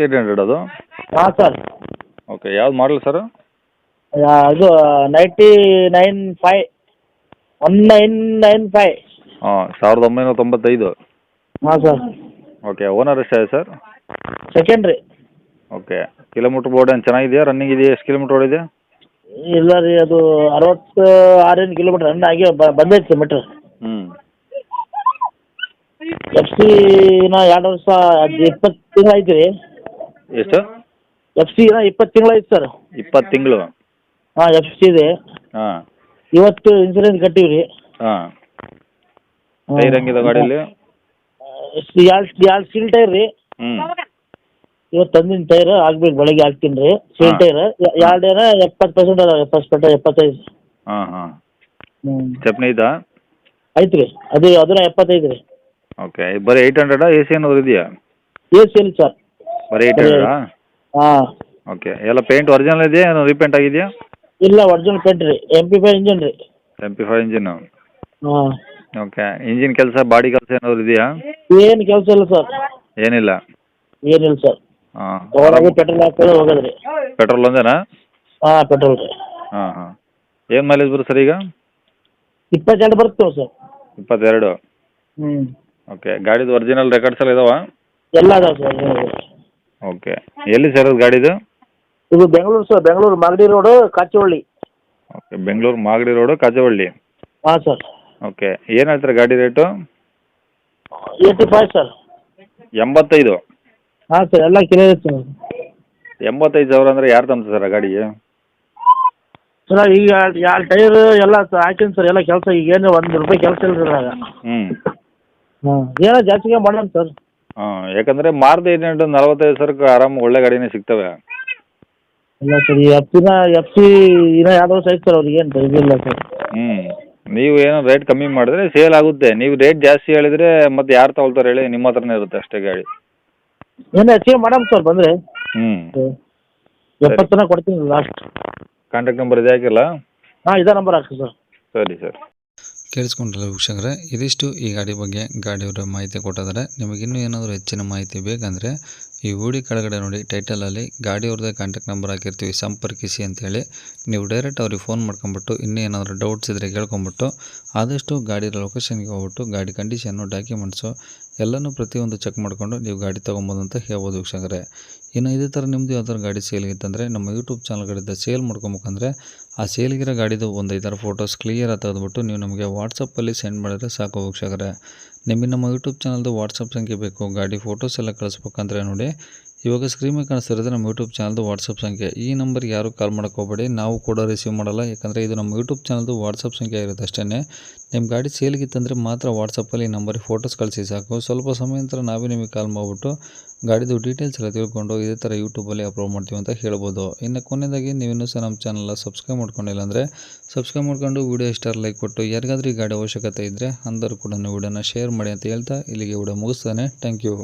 Eight hundred ಅದು? ಹಾಂ sir. Okay ಯಾವ್ದು ಮಾಡಲ್ ಸರ್ ಅದು ninety nine five one nine nine five ಹಾಂ ಸಾವಿರದ ಒಂಬೈನೂರ ತೊಂಬತ್ತೈದು. ಹಾಂ ಸರ್. ಓಕೆ ಓನರ್ ಎಷ್ಟಾಗಿದೆ ಸರ್ ಸೆಕೆಂಡ್ ರೀ. ಓಕೆ ಕಿಲೋಮೀಟ್ರ್ ಬೋರ್ಡ್ ಏನು ಚೆನ್ನಾಗಿದೆಯಾ? ರನ್ನಿಂಗ್ ಇದೆಯಾ? ಎಷ್ಟು ಕಿಲೋಮೀಟ್ರ್ ಓಡಿದೆ? ಇಲ್ಲ ರೀ ಅದು ಅರವತ್ತು ಆರೇನು ಕಿಲೋಮೀಟ್ರ್ ರನ್ ಆಗಿ ಬ- ಬಂದೈತೆ ಮೀಟ್ರ್ ಹ್ಞೂ ಎಫ್ ಸಿ ನಾ ಎರಡು ವರ್ಷ ಅದು ಇಪ್ಪತ್ತು ತಿಂಗಳು ಐತಿ ರೀ. ಎಷ್ಟು? ಎಫ್ ಸಿ ಇಪ್ಪತ್ತು ತಿಂಗಳು ಐತಿ ಸರ್. ಇಪ್ಪತ್ತು ತಿಂಗಳು. ಹಾ ಎಫ್ ಸಿ ಇದೆ. ಹಾಂ. ಇವತ್ತು ಇನ್ಸೂರೆನ್ಸ್ ಕಟ್ಟೀವಿ ಹಾಂ. ಟೈರ್ ಹೆಂಗಿದೆ ಗಾಡೀಲಿ? ಎರಡು ಎರಡು ಸೀಲ್ ಟೈರ್ ರೀ? ಹ್ಞೂ ಇವತ್ತು ತಂದಿನ ಟೈರ್ ಆಗ್ಬೇಕು ಬೆಳಗ್ಗೆ ಹಾಕ್ತೀನಿ ರೀ. ಸೀಲ್. ಟೈರ್ ಎರಡು ಏನೋ ಎಪ್ಪತ್ತು ಪರ್ಸೆಂಟ್ ಅದಾವೆ ಎಪ್ಪತ್ತು ಪರ್ಸೆಂಟ್ ಎಪ್ಪತ್ತೈದು. ಹಾಂ ಹಾಂ. ಹ್ಞೂ ಸ್ಟೆಪ್ನಿ ಇದಾ? ಐತೆ ರೀ. ಅದು ಅದನ್ನ ಎಪ್ಪತ್ತೈದು ರೀ. ಓಕೆ ಬರೀ ಏಯ್ಟ್ ಹಂಡ್ರೆಡ್ ಎ ಸಿ ಏನಾದ್ರು ಇದೆಯಾ? ಎ ಸಿ ಇಲ್ಲ ಸರ್. ಬರೀ ಏಟ್ ಹಾಂ. ಓಕೆ ಎಲ್ಲ ಪೇಂಟ್ ಒರಿಜಿನಲ್ ಇದೆಯಾ? ಏನು ರೀಪೇಂಟ್ ಆಗಿದೆಯಾ? ಇಲ್ಲ ಒರಿಜಿನಲ್ ಪೇಂಟ್ ರೀ. ಎಂ ಪಿ ಫೈವ್ ಇಂಜಿನ್ ರೀ. ಎಂ ಪಿ ಫೈವ್ ಇಂಜಿನು ಹಾಂ. ಓಕೆ ಇಂಜಿನ್ ಕೆಲಸ ಬಾಡಿ ಕೆಲಸ ಏನಾದ್ರು ಇದೆಯಾ? ಏನು ಕೆಲಸ ಇಲ್ಲ ಸರ್. ಏನಿಲ್ಲ? ಏನಿಲ್ಲ ಸರ್. ಹಾಂ. ಪೆಟ್ರೋಲ್ ಹಾಕೋದು ಹೋಗೋದ್ರಿ ಪೆಟ್ರೋಲ್ ಒಂದೇನಾ? ಹಾಂ ಪೆಟ್ರೋಲ್ ರೀ. ಹಾಂ ಹಾಂ. ಏನು ಮೈಲೇಜ್ ಬರುತ್ತೆ ಸರ್ ಈಗ? ಇಪ್ಪತ್ತೆರಡು ಬರುತ್ತೆ ಸರ್. ಇಪ್ಪತ್ತೆರಡು? ಹ್ಞೂ ಓಕೆ ಗಾಡಿದು ಒರಿಜಿನಲ್ ರೆಕಾರ್ಡ್ಸ್ ಎಲ್ಲ ಇದಾವಾ? ಎಲ್ಲ ಅದಾವೆ ಸರ್ ಓಕೆ. ಎಲ್ಲಿ ಸರ್ ಅದು ಗಾಡಿದು? ಇದು Bengaluru sir Bengaluru Magadi road Kachavalli. Okay Bengaluru Magadi road Kajavalli ಹಾಂ ಸರ್. ಓಕೆ ಏನು ಹೇಳ್ತಾರೆ ಗಾಡಿ ರೇಟು? Eighty five sir. ಎಂಬತ್ತೈದು. ಹಾಂ ಸರ್ ಎಲ್ಲ ಕ್ಲಿಯರ್ ಇತ್ತು ಎಂಬತ್ತೈದು ಸಾವಿರ ಅಂದರೆ ಯಾರು ತಂದು ಸರ್ ಆ ಗಾಡಿಗೆ? ಸರ್ ಈಗ ಎರಡು ಟೈರ್ ಎಲ್ಲ ಹಾಕಿನಿ ಸರ್ ಎಲ್ಲ ಕೆಲಸ ಈಗ ಏನು ಒಂದು ರೂಪಾಯಿ ಕೆಲಸ ಇಲ್ಲ ಸರ್ ಅದ್ರಾಗ ಹ್ಞೂ ಹಾಂ ಏನೋ ಜಾಸ್ತಿಗೆ ಮಾಡೋಣ ಸರ್. ಹಾಂ ಯಾಕಂದ್ರೆ ಮಾರುತಿ ಏನೆಂಟು ನಲವತ್ತೈದು ಸಾವಿರಕ್ಕೆ ಆರಾಮ ಒಳ್ಳೆ ಗಾಡಿನೇ ಸಿಗ್ತವೆ. ಇಲ್ಲ ಸರ್ ಈ ಎಫ್ ಸಿನ ಎಫ್ ಸಿ ಇನ್ನೂ ಎರಡು ಸೈಜ್ ಸರ್ ಅವ್ರಿಗೆ ಏನು ಇದಿಲ್ಲ ಸರ್. ಹ್ಞೂ ನೀವು ಏನೋ ರೇಟ್ ಕಮ್ಮಿ ಮಾಡಿದ್ರೆ ಸೇಲ್ ಆಗುತ್ತೆ. ನೀವು ರೇಟ್ ಜಾಸ್ತಿ ಹೇಳಿದ್ರೆ ಮತ್ತೆ ಯಾರು ತಗೊಳ್ತಾರೆ ಹೇಳಿ ನಿಮ್ಮ ಹತ್ರನೇ ಇರುತ್ತೆ ಅಷ್ಟೇ ಗಾಡಿ. ಏನು ಹೆಚ್ಚಿಗೆ ಮಾಡಮ್ ಸರ್ ಬಂದರೆ? ಹ್ಞೂ ಎಪ್ಪತ್ತನ ಕೊಡ್ತೀನಿ ಲಾಸ್ಟ್ ಕಾಂಟ್ಯಾಕ್ಟ್ ನಂಬರ್ ಇದೆ ಹಾಕಿಲ್ಲ ಹಾಂ ಇದೇ ನಂಬರ್ ಹಾಕಿ ಸರ್. ಸರಿ ಸರ್. ಕೇಳಿಸ್ಕೊಂಡ್ರಲ್ಲ ವೀಕ್ಷಕರೇ, ಇದಿಷ್ಟು ಈ ಗಾಡಿ ಬಗ್ಗೆ ಗಾಡಿಯವರ ಮಾಹಿತಿ ಕೊಟ್ಟಿದ್ದಾರೆ. ನಿಮಗಿನ್ನೂ ಏನಾದರೂ ಹೆಚ್ಚಿನ ಮಾಹಿತಿ ಬೇಕಂದರೆ ಈ ವಿಡಿಯೋ ಕೆಳಗಡೆ ನೋಡಿ ಟೈಟಲಲ್ಲಿ ಗಾಡಿಯವ್ರದ್ದೇ ಕಾಂಟ್ಯಾಕ್ಟ್ ನಂಬರ್ ಹಾಕಿರ್ತೀವಿ, ಸಂಪರ್ಕಿಸಿ ಅಂತೇಳಿ. ನೀವು ಡೈರೆಕ್ಟ್ ಅವ್ರಿಗೆ ಫೋನ್ ಮಾಡ್ಕೊಂಬಿಟ್ಟು, ಇನ್ನೂ ಏನಾದರೂ ಡೌಟ್ಸ್ ಇದ್ದರೆ ಕೇಳ್ಕೊಂಬಿಟ್ಟು, ಆದಷ್ಟು ಗಾಡಿ ಲೊಕೇಶನ್ಗೆ ಹೋಗ್ಬಿಟ್ಟು, ಗಾಡಿ ಕಂಡೀಷನ್ನು ಡಾಕ್ಯುಮೆಂಟ್ಸು ಎಲ್ಲನೂ ಪ್ರತಿಯೊಂದು ಚೆಕ್ ಮಾಡಿಕೊಂಡು ನೀವು ಗಾಡಿ ತೊಗೊಬೋದು ಅಂತ ಹೇಳ್ಬೋದು ವೀಕ್ಷಕರೇ. ಇನ್ನು ಇದೇ ಥರ ನಿಮ್ಮದು ಯಾವ್ದಾದ್ರು ಗಾಡಿ ಸೇಲ್ಗಿತ್ತಂದರೆ ನಮ್ಮ ಯೂಟ್ಯೂಬ್ ಚಾನಲ್ಗಳಿಂದ ಸೇಲ್ ಮಾಡ್ಕೊಬೇಕಂದ್ರೆ ಆ ಸೇಲ್ಗಿರೋ ಗಾಡಿದು ಒಂದು ಐದಾರು ಫೋಟೋಸ್ ಕ್ಲಿಯರಾಗಿ ತೆಗೆದುಬಿಟ್ಟು ನೀವು ನಮಗೆ ವಾಟ್ಸಪ್ಪಲ್ಲಿ ಸೆಂಡ್ ಮಾಡಿದ್ರೆ ಸಾಕು ವೀಕ್ಷಕರೇ. ನಿಮಗೆ ನಮ್ಮ ಯೂಟ್ಯೂಬ್ ಚಾನಲ್ದು ವಾಟ್ಸಪ್ ಸಂಖ್ಯೆ ಬೇಕು, ಗಾಡಿ ಫೋಟೋಸ್ ಎಲ್ಲ ಕಳಿಸ್ಬೇಕಂದ್ರೆ ನೋಡಿ. ಇವಾಗ ಸ್ಕ್ರೀನ್ ಕಾಣಿಸ್ತಿರೋದು ನಮ್ಮ ಯೂಟ್ಯೂಬ್ ಚಾನಲ್ದು ವಾಟ್ಸಪ್ ಸಂಖ್ಯೆ. ಈ ನಂಬರ್ಗೆ ಯಾರು ಕಾಲ್ ಹೋಗಬೇಡಿ, ನಾವು ಕೂಡ ರಿಸೀವ್ ಮಾಡಲ್ಲ, ಯಾಕಂದರೆ ಇದು ನಮ್ಮ ಯೂಟ್ಯೂಬ್ ಚಾನಲ್ದು ವಾಟ್ಸಪ್ ಸಂಖ್ಯೆ ಇರುತ್ತೆ ಅಷ್ಟೇ ನಿಮ್ಮ ಗಾಡಿ ಸೇಲ್ಗಿತ್ತಂದರೆ ಮಾತ್ರ ವಾಟ್ಸಪ್ಪಲ್ಲಿ ಈ ನಂಬರಿಗೆ ಫೋಟೋಸ್ ಕಳಿಸಿ ಸಾಕು. ಸ್ವಲ್ಪ ಸಮಯ ನಂತರ ನಾವೇ ನಿಮಗೆ ಕಾಲ್ ಮಾಡಿಬಿಟ್ಟು ಗಾಡಿದು ಡೀಟೇಲ್ಸ್ ಎಲ್ಲ ತಿಳ್ಕೊಂಡು ಇದೇ ಥರ ಯೂಟ್ಯೂಬಲ್ಲಿ ಅಪ್ಲೋಡ್ ಮಾಡ್ತೀವಿ ಅಂತ ಹೇಳ್ಬೋದು. ಇನ್ನು ಕೊನೆಯದಾಗಿ ನೀವಿನ್ನೂ ಸಹ ನಮ್ಮ ಚಾನಲ್ನ ಸಬ್ಸ್ಕ್ರೈಬ್ ಮಾಡ್ಕೊಂಡಿಲ್ಲ ಅಂದರೆ ಸಬ್ಸ್ಕ್ರೈಬ್ ಮಾಡ್ಕೊಂಡು ವೀಡಿಯೋ ಸ್ಟಾರ್ ಲೈಕ್ ಕೊಟ್ಟು, ಯಾರಿಗಾದ್ರೂ ಗಾಡಿ ಅವಶ್ಯಕತೆ ಇದ್ದರೆ ಅಂದರು ಕೂಡ ವೀಡಿಯೋನ ಶೇರ್ ಮಾಡಿ ಅಂತ ಹೇಳ್ತಾ ಇಲ್ಲಿಗೆ ವಿಡಿಯೋ ಮುಗಿಸ್ತಾನೆ. Thank you